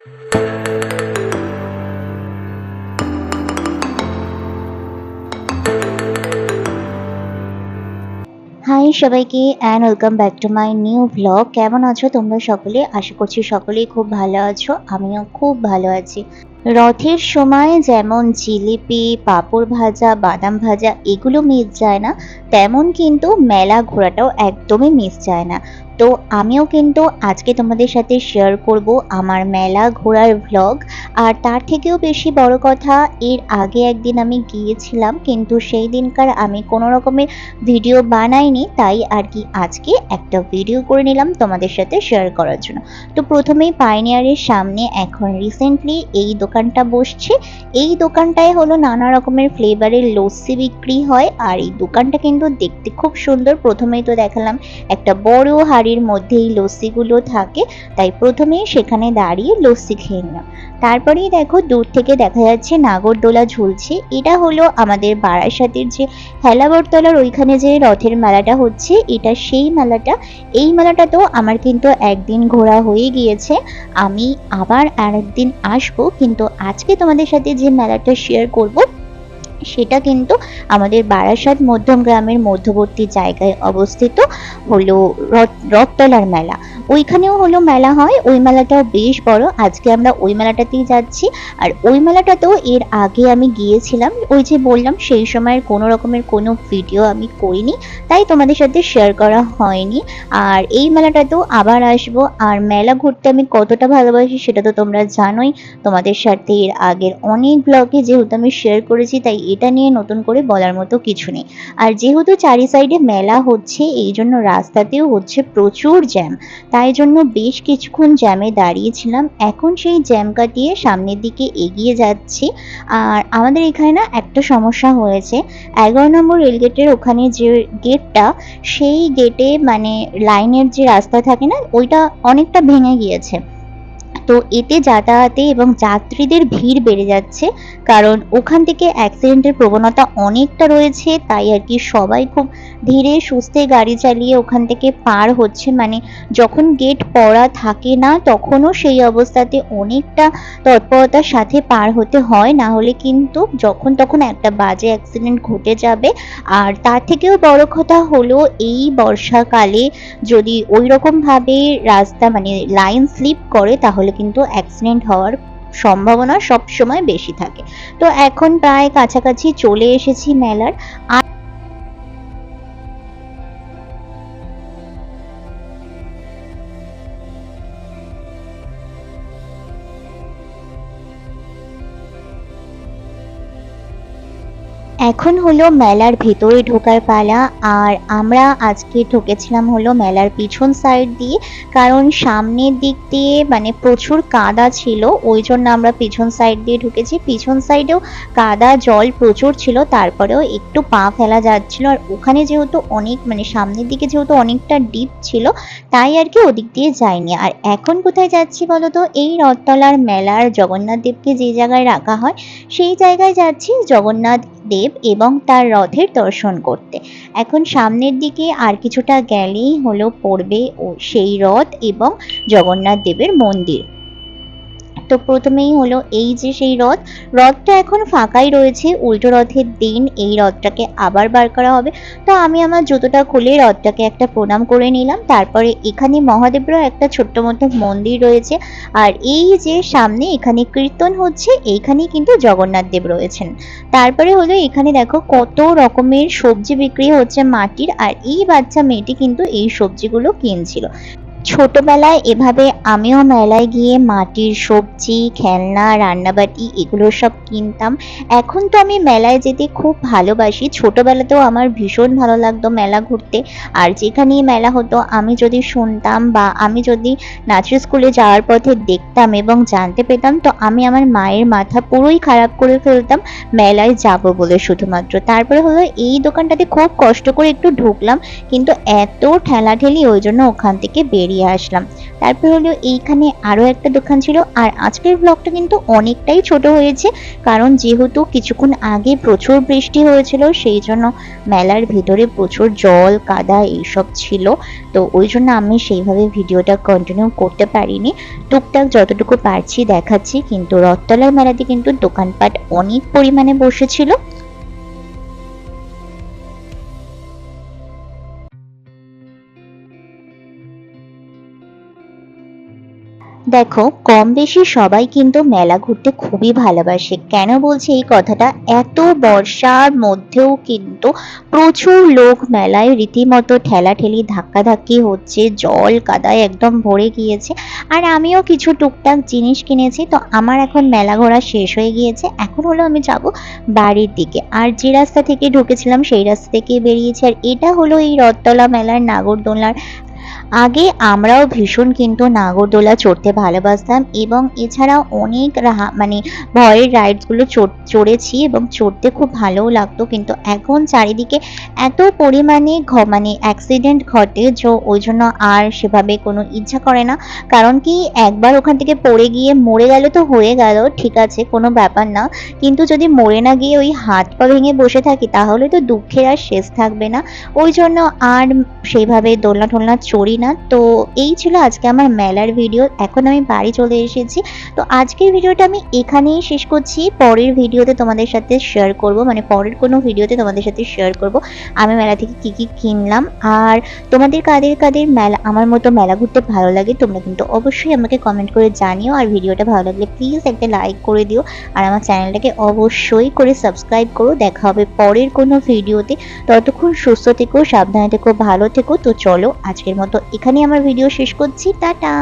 High সবাইকে and welcome back to my new blog কেমন আছো তোমরা সকলে? আশা করছি সকলেই খুব ভালো আছো, আমিও খুব ভালো আছি। রথের সময় যেমন জিলিপি, পাঁপড় ভাজা, বাদাম ভাজা এগুলো মিস যায় না, তেমন কিন্তু মেলা ঘোরাটাও একদমই মিস যায় না। তো আমিও কিন্তু আজকে তোমাদের সাথে শেয়ার করব আমার মেলা ঘোরার ভ্লগ আর তার থেকেও বেশি বড় কথা, এর আগে একদিন আমি গিয়েছিলাম, কিন্তু সেই দিনকার আমি কোনো রকমের ভিডিও বানাইনি, তাই আর কি আজকে একটা ভিডিও করে নিলাম তোমাদের সাথে শেয়ার করার জন্য। তো প্রথমেই পাইনিয়ারের সামনে এখন রিসেন্টলি এই দোকানটা বসছে। এই দোকানটায় হলো নানা রকমের ফ্লেভারের লস্যি বিক্রি হয়। আর এই দোকানটা কিন্তু দেখতে খুব সুন্দর। প্রথমেই তো দেখালাম একটা বড় হাড়ির মধ্যে এই লস্যিগুলো থাকে। তাই প্রথমেই সেখানে দাঁড়িয়ে লস্যি খেয়ে নিলাম। তারপরেই দেখো দূর থেকে দেখা যাচ্ছে নাগরদোলা ঝুলছে। এটা হলো আমাদের বারাসাতের যে হেলাবরতলার ওইখানে যে রথের মেলাটা হচ্ছে, এটা সেই মেলাটা। এই মেলাটা তো আমার কিন্তু একদিন ঘোরা হয়ে গিয়েছে। আমি আবার আরেকদিন আসব, কিন্তু আজকে তোমাদের সাথে যে মেলাটা শেয়ার করব সেটা কিন্তু আমাদের বারাসাত মধ্যম গ্রামের মধ্যবর্তী জায়গায় অবস্থিত হলো রথ, রথতলার মেলা। ওইখানেও হলো মেলা হয়। ওই মেলাটাও বেশ বড়। আজকে আমরা ওই মেলাটাতেই যাচ্ছি। আর ওই মেলাটাতেও এর আগে আমি গিয়েছিলাম। ওই যে বললাম, সেই সময়ের কোনো রকমের কোনো ভিডিও আমি করিনি। তাই তোমাদের সাথে শেয়ার করা হয়নি। আর এই মেলাটাতেও আবার আসব। আর মেলা ঘুরতে আমি কতটা ভালোবাসি সেটা তো তোমরা জানোই। তোমাদের সাথে এর আগের অনেক ব্লগে যেহেতু আমি শেয়ার করেছি, তাই এটা নিয়ে নতুন করে বলার মতো কিছু নেই। আর যেহেতু চারি সাইডে মেলা হচ্ছে, এই জন্য রাস্তাতেও হচ্ছে প্রচুর জ্যাম। তাই জন্য বেশ কিছুক্ষণ জ্যামে দাঁড়িয়েছিলাম। এখন সেই জ্যাম কাটিয়ে সামনের দিকে এগিয়ে যাচ্ছি। আর আমাদের এখানে না একটা সমস্যা হয়েছে। এগারো নম্বর রেলগেটের ওখানে যে গেটটা, সেই গেটে মানে লাইনের যে রাস্তা থাকে না, ওইটা অনেকটা ভেঙে গিয়েছে। তো এতে যাতায়াতে এবং যাত্রীদের ভিড় বেড়ে যাচ্ছে, কারণ ওখান থেকে অ্যাক্সিডেন্টের প্রবণতা অনেকটা রয়েছে, তাই আর কি সবাই খুব ধীরে সুস্থে গাড়ি চালিয়ে ওখান থেকে পার হচ্ছে। মানে যখন গেট পড়া থাকে না, তখনও সেই অবস্থাতে অনেকটা তৎপরতার সাথে পার হতে হয়। না হলে কিন্তু যখন তখন একটা বাজে অ্যাক্সিডেন্ট ঘটে যাবে। আর তার থেকেও বড় কথা হলো, এই বর্ষাকালে যদি ওই রকমভাবে রাস্তা মানে লাইন স্লিপ করে, তাহলে কিন্তু অ্যাক্সিডেন্ট হওয়ার সম্ভাবনা সবসময় বেশি থাকে। তো এখন প্রায় কাছাকাছি চলে এসেছি মেলার। আর এখন হলো মেলার ভেতরে ঢোকার পালা, আর আমরা আজকে ঢুকেছিলাম হলো মেলার পিছন সাইড দিয়ে, কারণ সামনের দিক দিয়ে মানে প্রচুর কাদা ছিল, ওই জন্য আমরা পিছন সাইড দিয়ে ঢুকেছি। পিছন সাইডেও কাদা, জল প্রচুর ছিল, তারপরেও একটু পা ফেলা যাচ্ছিল, আর ওখানে যেহেতু অনেক মানে সামনের দিকে যেহেতু অনেকটা ডিপ ছিল, তাই আর কি ওদিক দিয়ে যায়নি আর এখন কোথায় যাচ্ছি বলতো? এই রথতলার মেলার জগন্নাথ দেবকে যে জায়গায় রাখা হয়, সেই জায়গায় যাচ্ছি জগন্নাথ দেব এবং তার রথের দর্শন করতে। এখন সামনের দিকে আর কিছুটা গেলেই হলো পড়বে সেই রথ এবং জগন্নাথ দেবের মন্দির। তো প্রথমেই হলো এই যে সেই রথ, রথটা এখন ফাঁকাই রয়েছে, উল্টো রথের দিন এই রথটাকে আবার বার করা হবে। তো আমি আমার জুতোটা খুলে রথটাকে একটা প্রণাম করে নিলাম। তারপরে এখানে মহাদেবেরও একটা ছোট্ট মতো মন্দির রয়েছে। আর এই যে সামনে এখানে কীর্তন হচ্ছে, এইখানেই কিন্তু জগন্নাথ দেব রয়েছেন। তারপরে হলো এখানে দেখো কত রকমের সবজি বিক্রি হচ্ছে মাটির। আর এই বাচ্চা মেয়েটি কিন্তু এই সবজিগুলো কিনছিল। ছোটবেলায় এভাবে আমিও মেলায় গিয়ে মাটির সবজি, খেলনা, রান্নাবাটি এগুলো সব কিনতাম। এখন তো আমি মেলায় যেতে খুব ভালোবাসি। ছোটবেলাতেও আমার ভীষণ ভালো লাগতো মেলা ঘুরতে। আর যেখানেই মেলা হতো, আমি যদি শুনতাম বা আমি যদি নাচের স্কুলে যাওয়ার পথে দেখতাম এবং জানতে পেতাম, তো আমি আমার মায়ের মাথা পুরোই খারাপ করে ফেলতাম, মেলায় যাব বলে শুধুমাত্র। তারপরে হলো এই দোকানটাতে খুব কষ্ট করে একটু ঢুকলাম, কিন্তু এত ঠেলাঠেলি ওই জন্য ওখান থেকে বেরিয়ে বেরিয়ে আসলাম। তারপর হলো এইখানে আরও একটা দোকান ছিল, আর আজকের ব্লগটা কিন্তু অনেকটাই ছোট হয়েছে, কারণ যেহেতু কিছুক্ষণ আগে প্রচুর বৃষ্টি হয়েছিল, সেই জন্য মেলার ভিতরে প্রচুর জল, কাদা এইসব ছিল। তো ওই জন্য আমি সেইভাবে ভিডিওটা কন্টিনিউ করতে পারিনি। টুকটাক যতটুকু পারছি দেখাচ্ছি, কিন্তু রথতলার মেলাতে কিন্তু দোকানপাট অনেক পরিমাণে বসেছিল। দেখো, কম বেশি সবাই কিন্তু মেলা ঘুরতে খুবই ভালোবাসে। কেন বলছি এই কথাটা? এত বর্ষার মধ্যেও কিন্তু প্রচুর লোক মেলায় রীতিমতো ঠেলাঠেলি, ধাক্কাধাক্কি হচ্ছে, জল কাদায় একদম ভরে গিয়েছে। আর আমিও কিছু টুকটাক জিনিস কিনেছি, তো আমার এখন মেলা ঘোরা শেষ হয়ে গিয়েছে। এখন হলো আমি যাব বাড়ির দিকে। আর যে রাস্তা থেকে ঢুকেছিলাম, সেই রাস্তা থেকে বেরিয়েছি। আর এটা হলো এই রথতলা মেলার নাগরদোলার আগে আমরাও ভীষণ কিন্তু নাগরদোলা চড়তে ভালোবাসতাম এবং এছাড়াও অনেক মানে ভয়ের রাইডসগুলো চড়েছি এবং চড়তে খুব ভালোও লাগতো কিন্তু এখন চারিদিকে এত পরিমাণে মানে অ্যাক্সিডেন্ট ঘটে যে, ওই জন্য আর সেভাবে কোনো ইচ্ছা করে না। কারণ কি একবার ওখান থেকে পড়ে গিয়ে মরে গেল তো হয়ে গেল, ঠিক আছে, কোনো ব্যাপার না। কিন্তু যদি মরে না গিয়ে ওই হাত পা ভেঙে বসে থাকি তাহলে তো দুঃখের আর শেষ থাকবে না। ওই জন্য আর সেইভাবে দোলনা টোলনা চড়ি না? তো এই ছিল আজকে আমার মেলার ভিডিও এখন আমি বাড়ি চলে এসেছি। তো আজকের ভিডিওটা আমি এখানেই শেষ করছি। পরের ভিডিওতে তোমাদের সাথে শেয়ার করব। মানে পরের কোনো ভিডিওতে তোমাদের সাথে শেয়ার করব। আমি মেলা থেকে কি কি কিনলাম। আর তোমাদের কাদের কাদের মেলা, আমার মতো মেলা ঘুরতে ভালো লাগে, তোমরা কিন্তু অবশ্যই আমাকে কমেন্ট করে জানিও। আর ভিডিওটা ভালো লাগলে প্লিজ একটা লাইক করে দিও। আর আমার চ্যানেলটাকে অবশ্যই করে সাবস্ক্রাইব করো। দেখা হবে পরের কোনো ভিডিওতে ততক্ষণ সুস্থ থেকো, সাবধানে থেকো, ভালো থেকো। তো চলো আজকের মতো এখানেই আমার ভিডিও শেষ করছি টাটা!